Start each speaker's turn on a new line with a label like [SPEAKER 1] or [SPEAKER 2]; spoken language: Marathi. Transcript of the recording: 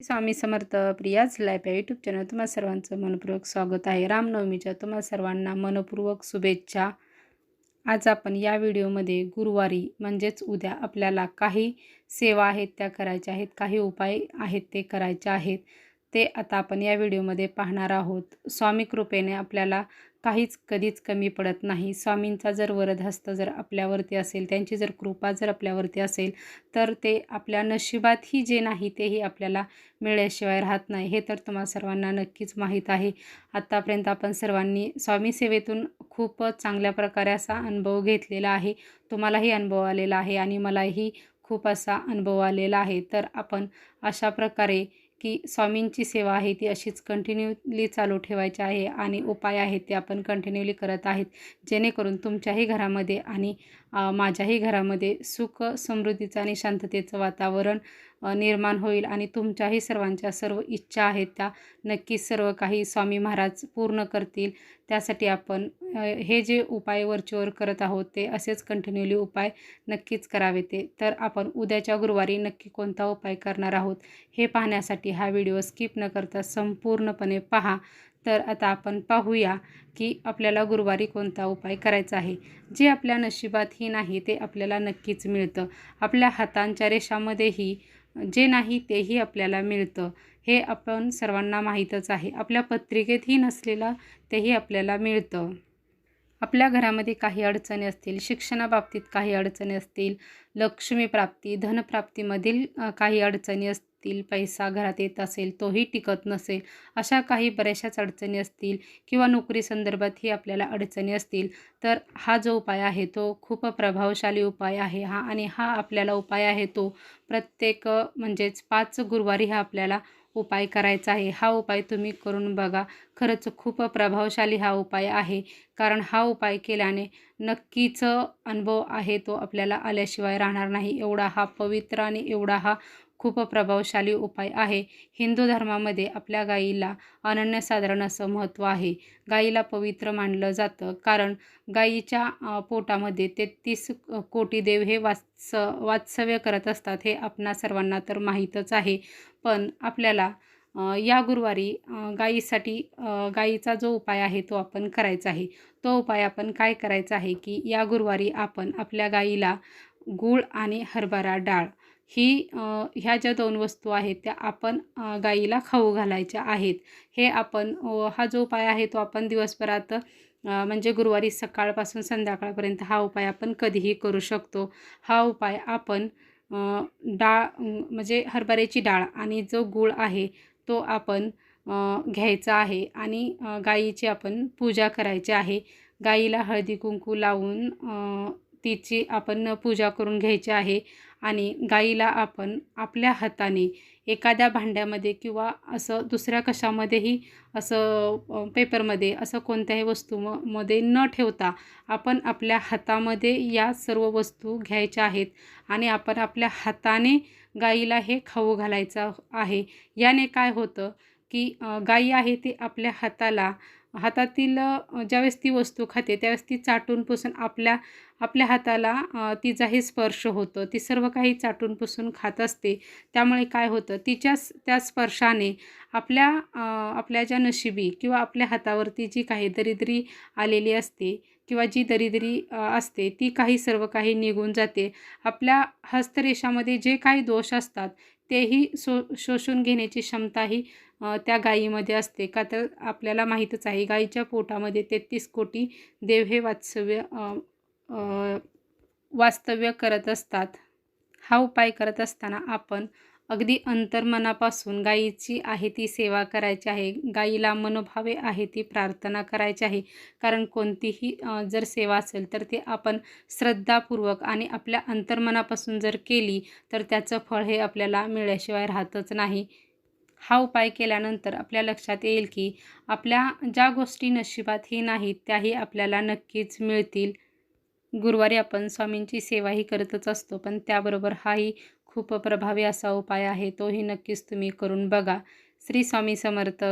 [SPEAKER 1] स्वामी समर्थ प्रियाज लाईफ या यूट्यूब चॅनल तुम्हा सर्वांचं मनपूर्वक स्वागत आहे. रामनवमीच्या तुम्हा सर्वांना मनपूर्वक शुभेच्छा. आज आपण या व्हिडिओमध्ये गुरुवारी म्हणजेच उद्या आपल्याला काही सेवा आहेत त्या करायच्या आहेत काही उपाय आहेत ते करायचे आहेत. ते आता आपण या व्हिडिओमध्ये पाहणार आहोत. स्वामी कृपेने आपल्याला काहीच कधीच कमी पडत नाही. स्वामींचा जर वरदहस्त जर आपल्यावरती असेल त्यांची जर कृपा जर आपल्यावरती असेल तर ते आपल्या नशिबातही जे नाही तेही आपल्याला मिळल्याशिवाय राहत नाही. हे तर तुम्हा सर्वांना नक्कीच माहीत आहे. आत्तापर्यंत आपण सर्वांनी स्वामी सेवेतून खूपच चांगल्या प्रकारे असा अनुभव घेतलेला आहे. तुम्हालाही अनुभव आलेला आहे आणि मलाही खूप असा अनुभव आलेला आहे. तर आपण अशा प्रकारे की स्वामींची सेवा आहे ती अशीच कंटिन्यूली चालू ठेवायची आहे आणि उपाय आहेत ते आपण कंटिन्यूली करत आहेत. जेणेकरून तुमच्याही घरामध्ये आणि माझ्याही घरामध्ये सुख समृद्धीचं आणि शांततेचं वातावरण निर्माण होईल आणि तुमच्याही सर्वांच्या सर्व इच्छा आहेत त्या नक्कीच सर्व काही स्वामी महाराज पूर्ण करतील. त्यासाठी आपण हे जे उपाय वरचेवर करत आहोत ते असेच कंटिन्युअली उपाय नक्कीच करावे ते. तर आपण उद्याच्या गुरुवारी नक्की कोणता उपाय करणार आहोत हे पाहण्यासाठी हा व्हिडिओ स्किप न करता संपूर्णपणे पहा. तर आता आपण पाहूया की आपल्याला गुरुवारी कोणता उपाय करायचा आहे. जे आपल्या नशिबातही नाही ते आपल्याला नक्कीच मिळतं. आपल्या हातांच्या रेषामध्येही जे नाही तेही आपल्याला मिळतं. हे आपण सर्वांना माहीतच आहे. आपल्या पत्रिकेतही नसलेलं तेही आपल्याला मिळतं. आपल्या घरामध्ये काही अडचणी असतील शिक्षणाबाबतीत काही अडचणी असतील लक्ष्मीप्राप्ती धनप्राप्तीमधील काही अडचणी असतील पैसा घरात येत असेल तोही टिकत नसेल अशा काही बऱ्याचशाच अडचणी असतील किंवा नोकरी संदर्भातही आपल्याला अडचणी असतील तर हा जो उपाय आहे तो खूप प्रभावशाली उपाय आहे हा आणि हा आपल्याला उपाय आहे तो प्रत्येक म्हणजेच पाच गुरुवारी हा आपल्याला उपाय करायचा आहे. हा उपाय तुम्ही करून बघा. खरंच खूप प्रभावशाली हा उपाय आहे. कारण हा उपाय केल्याने नक्कीच अनुभव आहे तो आपल्याला आल्याशिवाय राहणार नाही. एवढा हा पवित्र आणि एवढा हा खूप प्रभावशाली उपाय आहे. हिंदू धर्मामध्ये आपल्या गाईला अनन्यसाधारण असं महत्त्व आहे. गाईला पवित्र मानलं जातं. कारण गाईच्या पोटामध्ये तेहतीस कोटी देव हे वात्स वात्सव्य करत असतात हे आपणा सर्वांना तर माहीतच आहे. पण आपल्याला या गुरुवारी गाईसाठी गाईचा जो उपाय आहे तो आपण करायचा आहे. तो उपाय आपण काय करायचा आहे की या गुरुवारी आपण आपल्या गाईला गूळ आणि हरभरा डाळ ही ह्या ज्या दोन वस्तू आहेत त्या आपण गाईला खाऊ घालायच्या आहेत. हे आपण हा जो उपाय आहे तो आपण दिवसभरात म्हणजे गुरुवारी सकाळपासून संध्याकाळपर्यंत हा उपाय आपण कधीही करू शकतो. हा उपाय आपण डाळ म्हणजे हरभऱ्याची डाळ आणि जो गूळ आहे तो आपण घ्यायचा आहे आणि गाईची आपण पूजा करायची आहे. गाईला हळदी कुंकू लावून तिची आपण पूजा करून घ्यायची आहे आणि गाईला आपण आपल्या हाताने एखाद्या भांड्यामध्ये किंवा असं दुसऱ्या कशामध्येही असं पेपरमध्ये असं कोणत्याही वस्तू म मध्ये न ठेवता आपण आपल्या हातामध्ये या सर्व वस्तू घ्यायच्या आहेत आणि आपण आपल्या हाताने गाईला हे खाऊ घालायचं आहे. याने काय होतं की गाई आहे ती आपल्या हाताला हातातील ज्यावेळेस ती वस्तू खाते त्यावेळेस ती चाटून पुसून आपल्या आपल्या हाताला तिचाही स्पर्श होतो. ती सर्व काही चाटून पुसून खात असते. त्यामुळे काय होतं तिच्याच त्या स्पर्शाने आपल्या आपल्या ज्या नशिबी किंवा आपल्या हातावरती जी काही दरिद्री आलेली असते किंवा जी दरिद्री असते ती काही सर्व काही निघून जाते. आपल्या हस्तरेषामध्ये जे काही दोष असतात तेही सो शोषून घेण्याची क्षमताही त्या गायीमध्ये असते. का तर आपल्याला माहीतच आहे गाईच्या पोटामध्ये तेहतीस कोटी देव हे वास्तव्य वास्तव्य करत असतात. हा उपाय करत असताना आपण अगदी अंतर्मनापासून गाईची आहे ती सेवा करायची आहे गाईला मनोभावे आहे ती प्रार्थना करायची आहे. कारण कोणतीही जर सेवा असेल तर ते आपण श्रद्धापूर्वक आणि आपल्या अंतर्मनापासून जर केली तर त्याचं फळ हे आपल्याला मिळल्याशिवाय राहतच नाही. हा उपाय केल्यानंतर आपल्या लक्षात येईल की आपल्या ज्या गोष्टी नशिबात ही नाहीत त्याही आपल्याला नक्कीच मिळतील. गुरुवारी आपण स्वामींची सेवाही करतच असतो पण त्याबरोबर हाही खूप प्रभावी असा उपाय आहे तोही नक्कीच तुम्ही करून बघा. श्री स्वामी समर्थ.